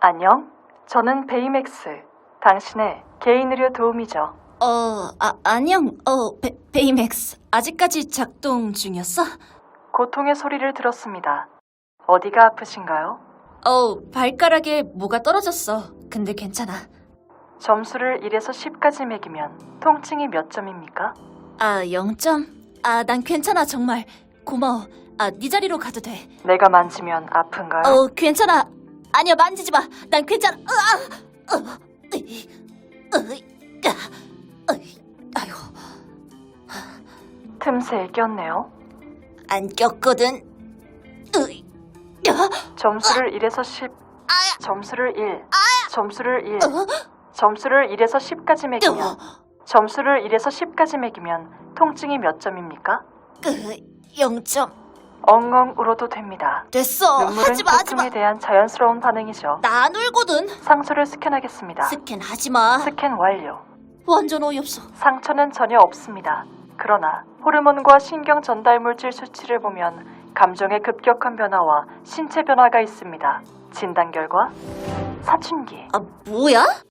안녕. 저는 베이맥스. 당신의 개인 의료 도우미죠. 어, 아, 안녕. 어, 베, 베이맥스. 아직까지 작동 중이었어? 고통의 소리를 들었습니다. 어디가 아프신가요? 어, 발가락에 뭐가 떨어졌어. 근데 괜찮아. 점수를 1에서 10까지 매기면 통증이 몇 점입니까? 아, 0점? 아, 난 괜찮아, 정말. 고마워. 아, 네 자리로 가도 돼. 내가 만지면 아픈가요? 어, 괜찮아. 아니야, 만지지 마. 난 괜찮아. 으아! 으, 으이, 으이, 아, 으이, 아이고, 틈새에 꼈네요. 안 꼈거든. 으이, 야, 점수를 1에서 10, 아야, 점수를 1, 점수를 1, 어? 점수를 1에서 10까지 매기면 어, 점수를 1에서 10까지 매기면 통증이 몇 점입니까? 으, 0점. 엉엉 울어도 됩니다. 됐어. 눈물은 하지 마, 하지 마. 고통에 대한 자연스러운 반응이죠. 나 안 울거든. 상처를 스캔하겠습니다. 스캔 하지 마. 스캔 완료. 완전 어이없어. 상처는 전혀 없습니다. 그러나 호르몬과 신경 전달 물질 수치를 보면 감정의 급격한 변화와 신체 변화가 있습니다. 진단 결과 사춘기. 아, 뭐야?